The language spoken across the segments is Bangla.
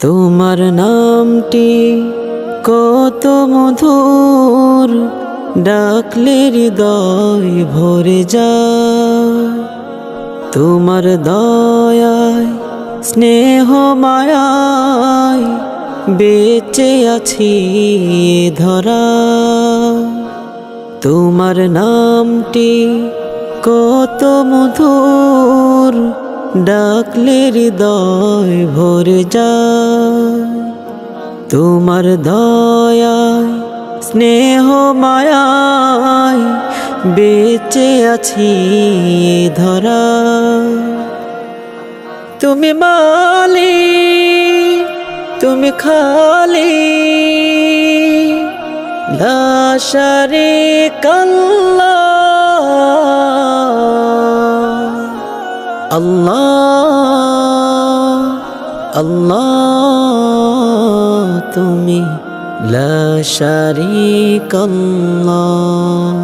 তোমার নামটি কত মধুর, ডাকলে হৃদয় ভরে যায়। তোমার দয়ায়, স্নেহ মায়ায় বেঁচে আছি ধরা তোমার নামটি কত মধুর ডাকলে হৃদয় ভরে যায়। তোমার দয়ায়, স্নেহ মায়ায় বেঁচে আছি ধরা তুমি মালি তুমি খালি লাশারে কাল্লা। আল্লাহ আল্লাহ তুমি লাশারিক আল্লাহ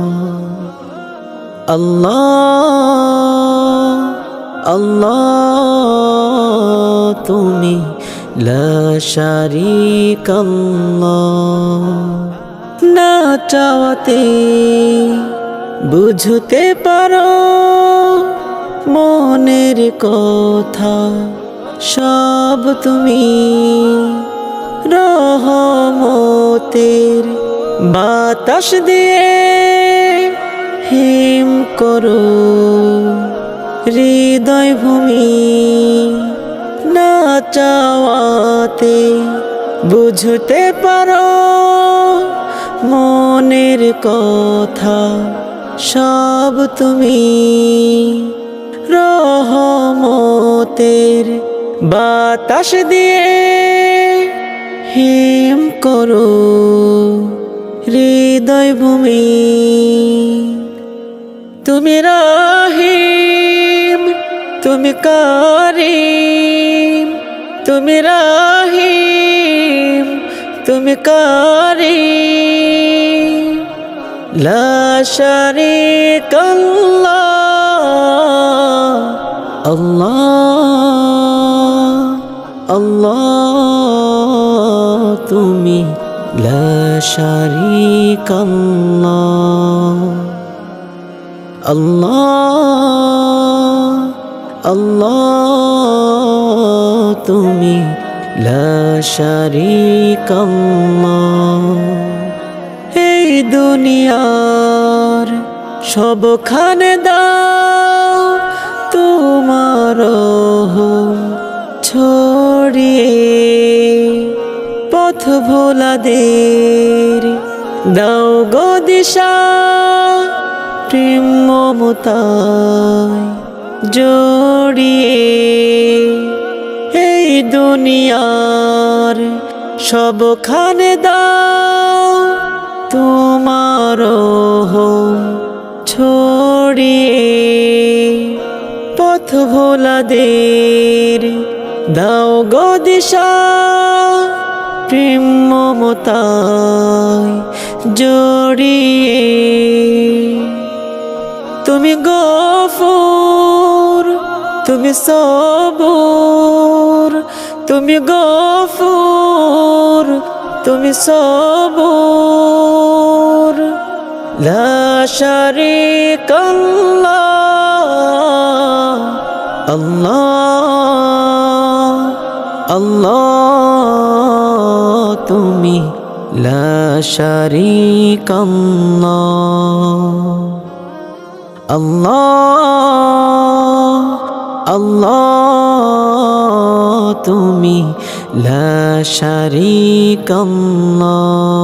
আল্লাহ আল্লাহ তুমি লাশারিক আল্লাহ না চাওয়াতে বুঝতে পারো মনের কথা সব তুমি। রহমতের বাতাস দিয়ে হিম করো। হৃদয় ভূমি না চাওয়াতে বুঝতে পারো মনের কথা সব তুমি। রহমতের বাতাস দিয়ে হিম করো হৃদয় ভূমি। তুমি রাহিম, তুমি কারিম। তুমি রাহিম, তুমি কারিম। লা শারিক আল্লাহ আল্লাহ আল্লাহ, তুমি লা শারিক আল্লাহ আল্লাহ আল্লাহ তুমি লা শারিক আল্লাহ এই দুনিয়ার সবখানে দাও তোমার ছড়িয়ে পথ ভোলাদের দাও গো দিশা প্রেম মমতায় জড়িয়ে। এই দুনিয়ার সবখানে দাও তোমার হোম ছড়িয়ে। ভোলাদের দাও গো দিশা প্রেম মমতায় জড়িয়ে। তুমি গফুর, তুমি সবুর, তুমি গফুর, তুমি সবুর। লা শারিক আল্লাহ আল্লাহ আল্লাহ তুমি লা শারিক আল্লাহ আল্লাহ তুমি লা শারিক আল্লাহ